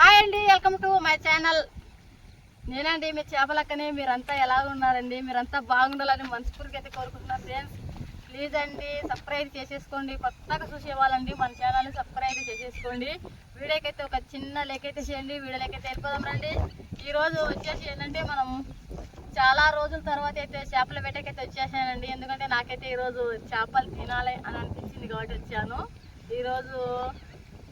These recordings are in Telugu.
హాయ్ అండి వెల్కమ్ టు మై ఛానల్. నేనండి మీ చేపలక్కనే. మీరంతా ఎలా ఉన్నారండి? మీరంతా బాగుండాలని మనస్ఫూర్తిగా అయితే కోరుకుంటున్నాను ఫ్రెండ్స్ ప్లీజ్ అండి సబ్స్క్రైబ్ చేసేసుకోండి. కొత్తగా చూసేవాళ్ళండి మన ఛానల్ని సబ్స్క్రైబ్ చేసేసుకోండి. వీడియోకైతే ఒక చిన్న లేకైతే చేయండి వీడియోలకైతే వెళ్ళిపోదాం రండి. ఈరోజు వచ్చేసి ఏంటంటే మనం చాలా రోజుల తర్వాత అయితే చేపల వేటకైతే వచ్చేసానండి. ఎందుకంటే నాకైతే ఈరోజు చేపలు తినాలి అని అనిపించింది కాబట్టి వచ్చాను. ఈరోజు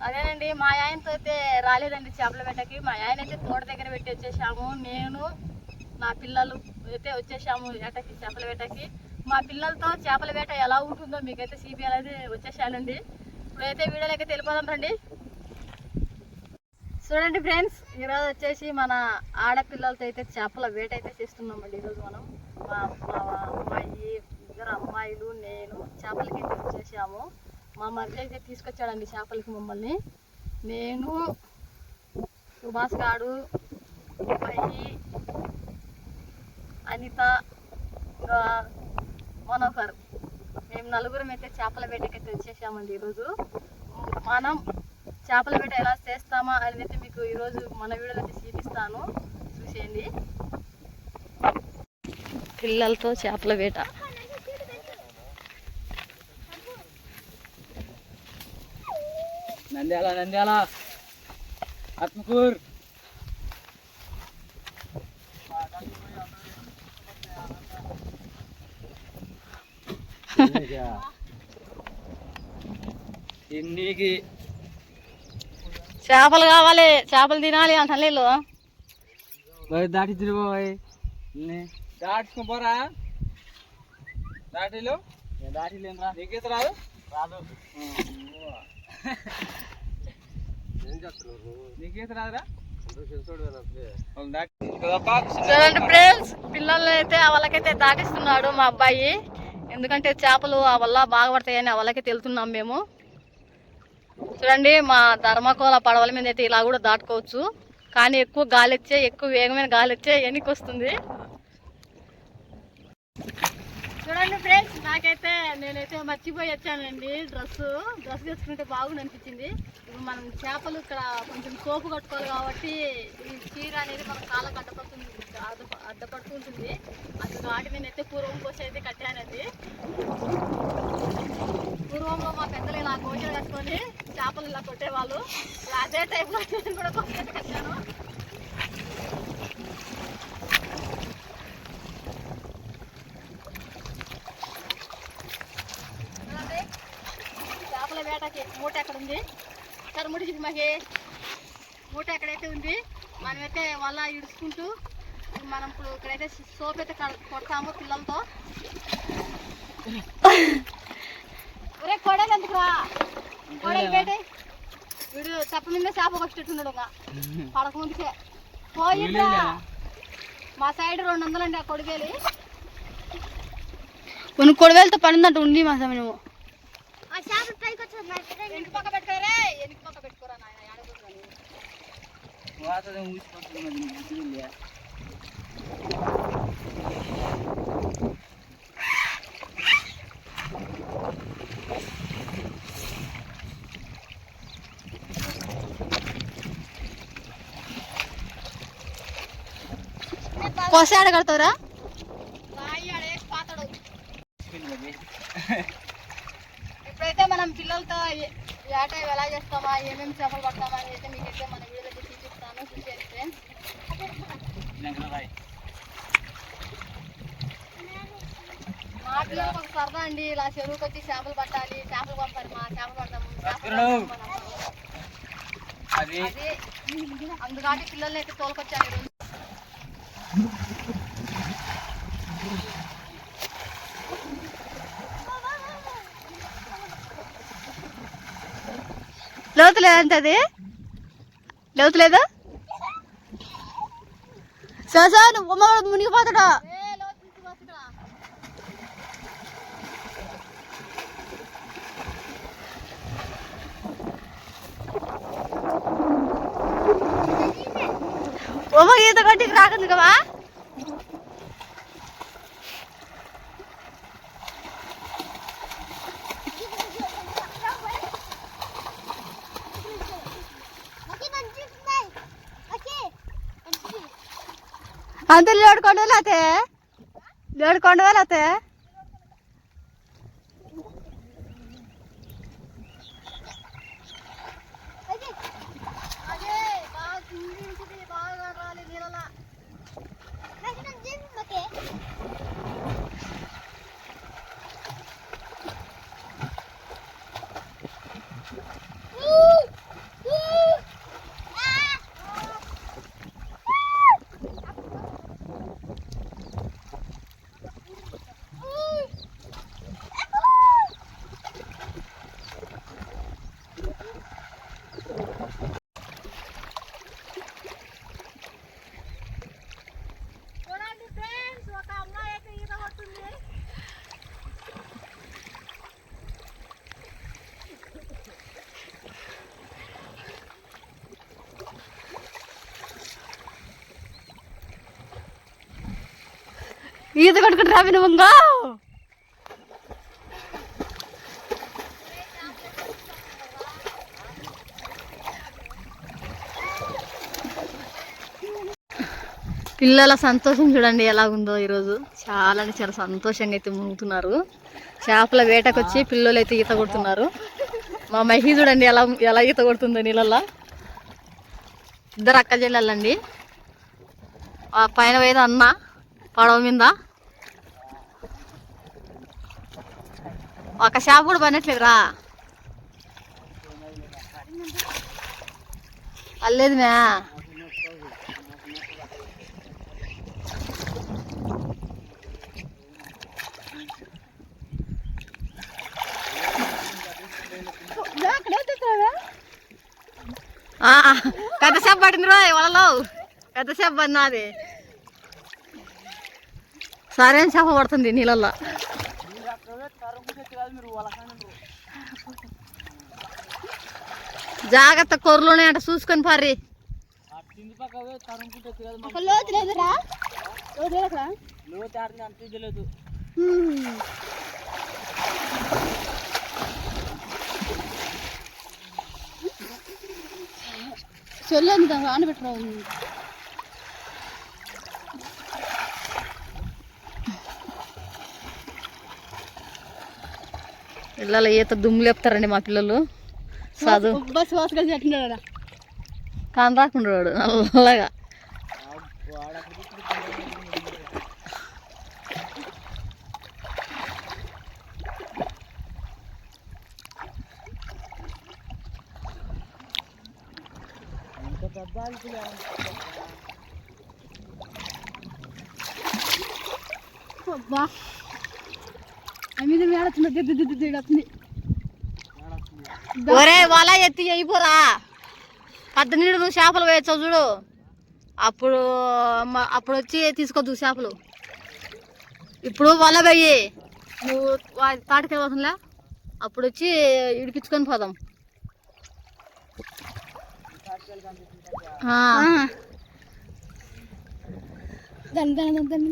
అదేనండి మా ఆయనతో అయితే రాలేదండి చేపల వేటకి. మా ఆయన అయితే తోట దగ్గర పెట్టి వచ్చేసాము. నేను నా పిల్లలు అయితే వచ్చేసాము వేటకి చేపల వేటకి. మా పిల్లలతో చేపల వేట ఎలా ఉంటుందో మీకైతే సిబిఐ అయితే వచ్చేసానండి. ఇప్పుడైతే వీడియోలకి తెలిపోదాం రండి. చూడండి ఫ్రెండ్స్ ఈరోజు వచ్చేసి మన ఆడపిల్లలతో అయితే చేపల వేట అయితే చేస్తున్నామండి ఈరోజు మనం. మా మా అమ్మాయి ఇద్దరు అమ్మాయిలు నేను చేపలకి అయితే వచ్చేసాము. మా మధ్య అయితే తీసుకొచ్చాడండి చేపలకి మమ్మల్ని. నేను సుభాష్ గారు పై అనిత ఇంకా మనోహర్. మేము నలుగురం అయితే చేపల వేటకైతే వచ్చేసామండి ఈరోజు. మనం చేపల వేట ఎలా చేస్తామా అనేది అయితే మీకు ఈరోజు మన వీడియోలో అయితే చూపిస్తాను. చూసేయండి. పిల్లలతో చేపల వేట. నంద్యాల నంద్యాల ఆత్మకూర్ ఇన్నికి చేపలు కావాలి చేపలు తినాలి అంటాను వీళ్ళు పోయి దాటి తిరిగిపోయి దాటుకుని పోరా. దాటిలు నీకైతే రాదు? రాదు నీకైతే రాదురా వాళ్ళు దాటి చూడండి ఫ్రెండ్స్ పిల్లల్ని అయితే వాళ్ళకైతే దాటిస్తున్నాడు మా అబ్బాయి. ఎందుకంటే చేపలు ఆ వల్ల బాగా పడతాయని తెలుతున్నాం మేము. చూడండి మా ధర్మకోల పడవల మీద అయితే ఇలా కూడా దాటుకోవచ్చు. కానీ ఎక్కువ గాలి వచ్చే ఎక్కువ వేగమైన గాలి వచ్చే వస్తుంది చూడండి ఫ్రెండ్స్ నాకైతే నేనైతే మర్చిపోయి వచ్చానండి. డ్రెస్ డ్రెస్ వేసుకుంటే బాగుంది అనిపించింది. ఇప్పుడు మనం చేపలు ఇక్కడ కొంచెం సోపు కట్టుకోవాలి కాబట్టి ఈ చీర అనేది మన కాళ్ళకు అడ్డపడుతుంది అడ్డ- అడ్డపడుతుంటుంది అసలు వాటి నేనైతే పూర్వం కోసి అయితే కట్టానండి పూర్వంలో మా పెద్దలు ఇలా కోచలు కట్టుకొని చేపలు ఇలా కొట్టేవాళ్ళు. అదే టైప్లో నేను కూడా కోసి కట్టాను చూడండి, చేపల వేటకి మూట ఎక్కడ ఉంది. సరే ముడి చూపి మాకి. మూట ఎక్కడైతే ఉంది మనమైతే వల్ల ఇడుచుకుంటూ మనం ఇప్పుడు ఇక్కడైతే సోప్ అయితే కడ- కొడతాము పిల్లలతో. ఒరే కొడలు ఎందుకురా? కొడలు పెట్టే వీడు తప్ప మీద చేప కొట్టేట్టున్నాడు ఇంకా. పడక ముందుకే. పోయిండ్రా మా సైడ్ రెండు వందలండి ఆ కొడుకేలి. కొన్ని కొడవేలతో పడిందంట ఉండి మా సమయం ఎనికి పక్క పెట్టుకోరే పక్క పెట్టుకోరా నాయన ఆడకూడదు వాసన ఊసిపోతుంది కొస ఆడగడతారా రాయి ఆడేసి పాతడు ఇప్పుడైతే మనం పిల్లలతో ఏ- ఏట ఎలా చేస్తామా ఏమేమి చేపలు పడతామా అని అయితే మీకైతే మన వీడియోలో అయితే చూపిస్తాను చూసేయండి ఫ్రెండ్స్ మా పిల్లలకు ఒక సరదా అండి ఇలా చెరువుకి వచ్చి చేపలు పట్టాలి చేపలు పడతారు మా చేపలు పడతాము. అది అది అందుకని పిల్లల్ని అయితే తోలుకొచ్చాను ఈరోజు. లోతు లేదంటే అది? లోతు లేదా? సోసా నువ్వు మునిగిపోతాడా? ఈత కొట్టికి రాకుంది కదా అంతే లేడుకోండి లేతే లేడుకోండి లేతే చూడండి ఫ్రెండ్స్ ఒక అమ్మాయి అయితే ఈత కొడుతుంది ఈత కొట్టుకుంటారా వినుమంగా పిల్లల సంతోషం చూడండి ఎలా ఉందో ఈరోజు. చాలా అంటే చాలా సంతోషంగా అయితే మునుగుతున్నారు చేపల వేటకు వచ్చి పిల్లలు అయితే ఈత కొడుతున్నారు. మా మహి చూడండి ఎలా ఎలా ఈత కొడుతుందో నీళ్ళల్లో. ఇద్దరు అక్క చెల్లెళ్ళండి ఆ పైన పోయేది అన్న పడవ మీద. ఒక చేప కూడా పనట్లేదురా అల్లేదు మ్యా పెద్ద చేప పడింది రో వాళ్ళలో పెద్ద చేప పడింది అది సరైన చేప పడుతుంది నీళ్ళల్లో. జాగ్రత్త కొర్రలోనే అంట చూసుకొని పారి ఆ కింది పక్క పోయి తరుముకుంటే తెలియదు మాకు. లోతు లేదురా. లోతు లేదురా లోతు ఆడింది అంత తెలియదు చొల్లని దాన్ని ఆనబెట్టరా పిల్లలు ఈత దుమ్ము లేపుతారండి మా పిల్లలు. చదువు కాని రాకుండా నల్లగా. అబ్బా. ఆ మీద మేడతుంది దిద్దు దిద్దు దిడతుంది ఒరే వల ఎత్తి అయిపోరా పెద్ద నీడు నువ్వు చేపలు వేయచ్చు చూడు. అప్పుడు అప్పుడు వచ్చి తీసుకోద్దు చేపలు. ఇప్పుడు వల వెయ్యి నువ్వు వా- తాటికి పోతుందా అప్పుడు వచ్చి ఇడిపించుకొని పోదాం. దాని దాని దాని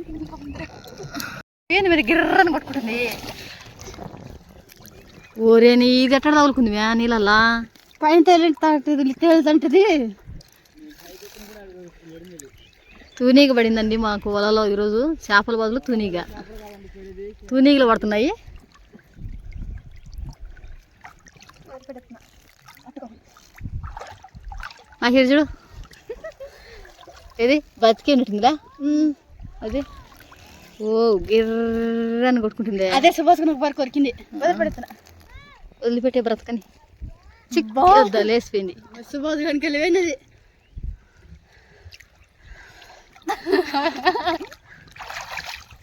ఏంది మరి గిర్రని పట్టుకుంటుంది. ఓరే నీ ఇది ఎక్కడ తగులుకుంది మ్యా నీళ్ళల్లా పైన తేలి తేలుతుంటది తూనీగ పడిందండి మాకు వలలో ఈరోజు. చేపల బదులు తూనీగ. తూనీగలు పడుతున్నాయి. మాకు చూడు. ఇది బతికి ఉంటుందిరా అది. ఓ గిర్రని కొట్టుకుంటుంది. అదే సుభాష్ నాకు బాగా కొరికింది. వదిలిపెడుతున్నా వదిలిపెట్టే బ్రతకని. చిక్ లేసిపోయింది సుభాష్ కనుక వెళ్ళిపోయినది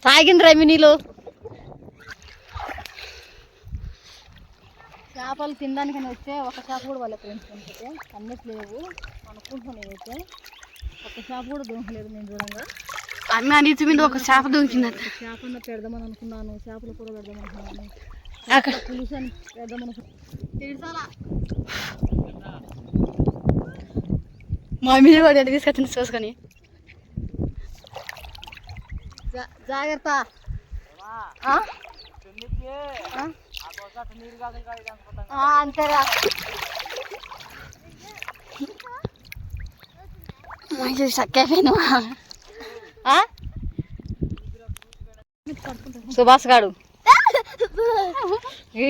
తాగింది రమి నీళ్ళు చేపలు తినడానికని వస్తే ఒక చేప కూడా వాళ్ళ ఫ్రెండ్స్ కనిపితే అన్నిటి లేవు. అనుకుంటున్నాను నేనైతే. ఒక చేప కూడా దొంగలేదు నేను చూడంగా అన్న నీటి మీద ఒక చేప దొంకిందంట చేపన్న పెడదామని అనుకున్నాను చేపలు కూడా పెడదాం అనుకున్నాను అక్కడ పులుసు అని పెడదాం అనుకున్నాను మా మీద వాడు తీసుకొచ్చింది చూసుకొని. జాగ్రత్త. అంతేరా. మంచి ఆ? సుభాష్ గాడు. ఈ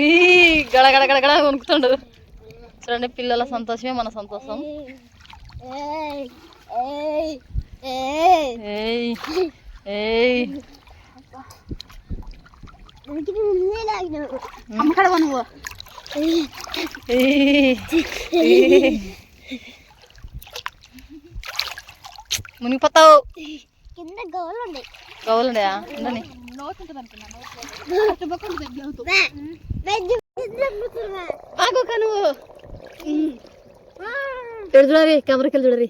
గడ గడ గడ గడ వణుకుతుండు. చూడండి పిల్లల సంతోషమే మన సంతోషం. మునిగిపోతావు. కింద గోలు ఉండే గౌలుండే ఉండని ఆగోక నువ్వు. ఎడు చూడరి కెమెరాకి వెళ్ళి చూడరి.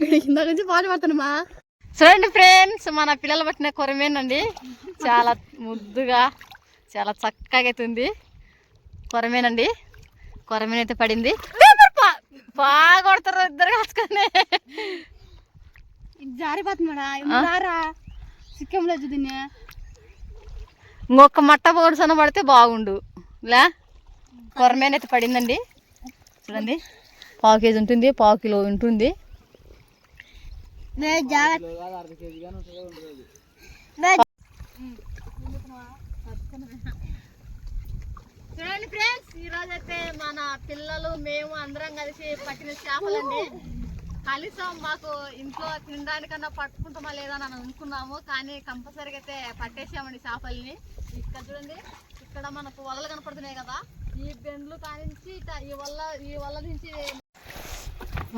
ఇందాక నుంచి పాట పడతాను మా చూడండి ఫ్రెండ్స్ మన పిల్లలు పట్టిన కొరమేనండి. చాలా ముద్దుగా చాలా చక్కగా అవుతుంది కొరమేనండి. కొరమేన అయితే పడింది బాగా కొడతారు ఇద్దరు దీన్ని ఇంకొక మట్ట పొడుసన పడితే బాగుండు. లే కొరమేన అయితే పడిందండి. చూడండి. పావు కేజీ ఉంటుంది పావు కిలో ఉంటుంది అర్ధ కేజీ కానీ ఉంటుందో ఉండదు చూడండి ఫ్రెండ్స్ ఈ రోజు అయితే మన పిల్లలు మేము అందరం కలిసి పట్టిన చేపలండి. కనీసం మాకు ఇంట్లో తినడానికన్నా పట్టుకుంటామా లేదా అని అనుకున్నాము కానీ కంపల్సరీగా అయితే పట్టేసామండి చేపల్ని. ఇక్కడ చూడండి ఇక్కడ మనకు వలలు కనపడుతున్నాయి కదా. ఈ బెండ్లు కానించి ఇట- ఈ వల్ల ఈ వల్ల నుంచి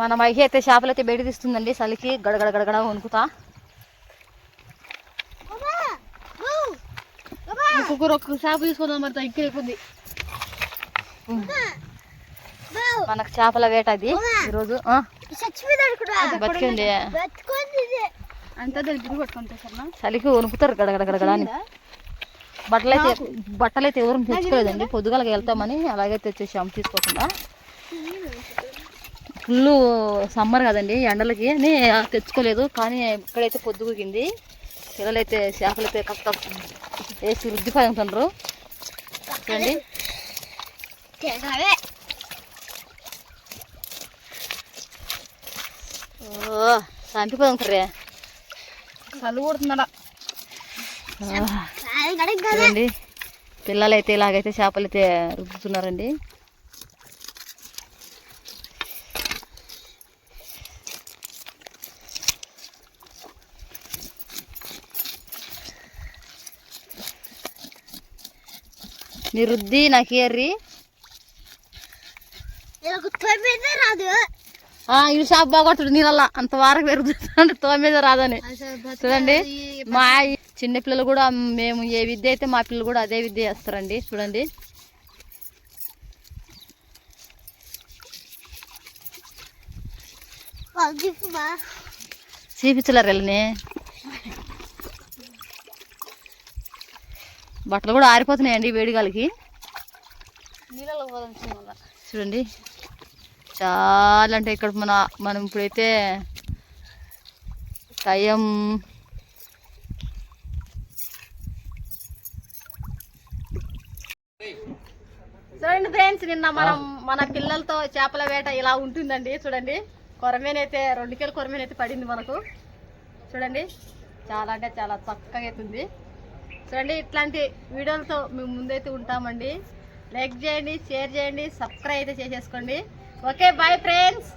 మన మహి అయితే చేపలు అయితే బయట తీస్తుందండి. చలికి గడగడ గడగడ వణుకుతా. ఒక్కొక్కరు ఒక్క చేప తీసుకుందాం మరి ఇక్కడ అయిపోద్ది. మనకు చేపల వేట అది ఈరోజు బతికింది అంతా పట్టుకుంటా చలికి వణుకుతారు గడగడ గడగడ అని. బట్టలు అయితే బట్టలు అయితే ఎవరు తెచ్చుకోలేదండి. పొద్దుగాలకి వెళ్తామని అలాగే తెచ్చేసాము తీసుకోకుండా. ఫుల్ సమ్మర్ కదండి ఎండలకి. అని తెచ్చుకోలేదు కానీ ఇక్కడైతే పొద్దుగుకింది పిల్లలైతే చేపలు అయితే కక్క వేసి రుద్ది పడుతుండ్రు చూడండి. ఓ చంపిపోతుంటారే చల్లు కొడుతుందా చూడండి. పిల్లలైతే ఇలాగైతే చేపలు అయితే రుద్దుతున్నారండి. నీ రుద్ది నాకు ఎర్రి రాదు ఇవి షాప్ బాగొట్టుడు నీళ్ళ అంత వారకు పెరుగుతుంటే తో మీద రాదని చూడండి మా చిన్న పిల్లలు కూడా మేము ఏ విద్య అయితే మా పిల్లలు కూడా అదే విద్య చేస్తారండి చూడండి చూపించలేరు వెళ్ళని బట్టలు కూడా ఆరిపోతున్నాయండి వేడిగాలికి. చూడండి. చాలా అంటే ఇక్కడ మన మనం ఇప్పుడైతే టైం చూడండి ఫ్రెండ్స్ నిన్న మనం మన పిల్లలతో చేపల వేట ఇలా ఉంటుందండి చూడండి. కొరమేనైతే రెండు కిలో కొరమేనైతే పడింది మనకు. చూడండి. చాలా అంటే చాలా చక్కగా అవుతుంది చూడండి ఇట్లాంటి వీడియోలతో మేము ముందైతే ఉంటామండి. లైక్ చేయండి షేర్ చేయండి సబ్స్క్రైబ్ అయితే చేసేసుకోండి. Okay bye friends.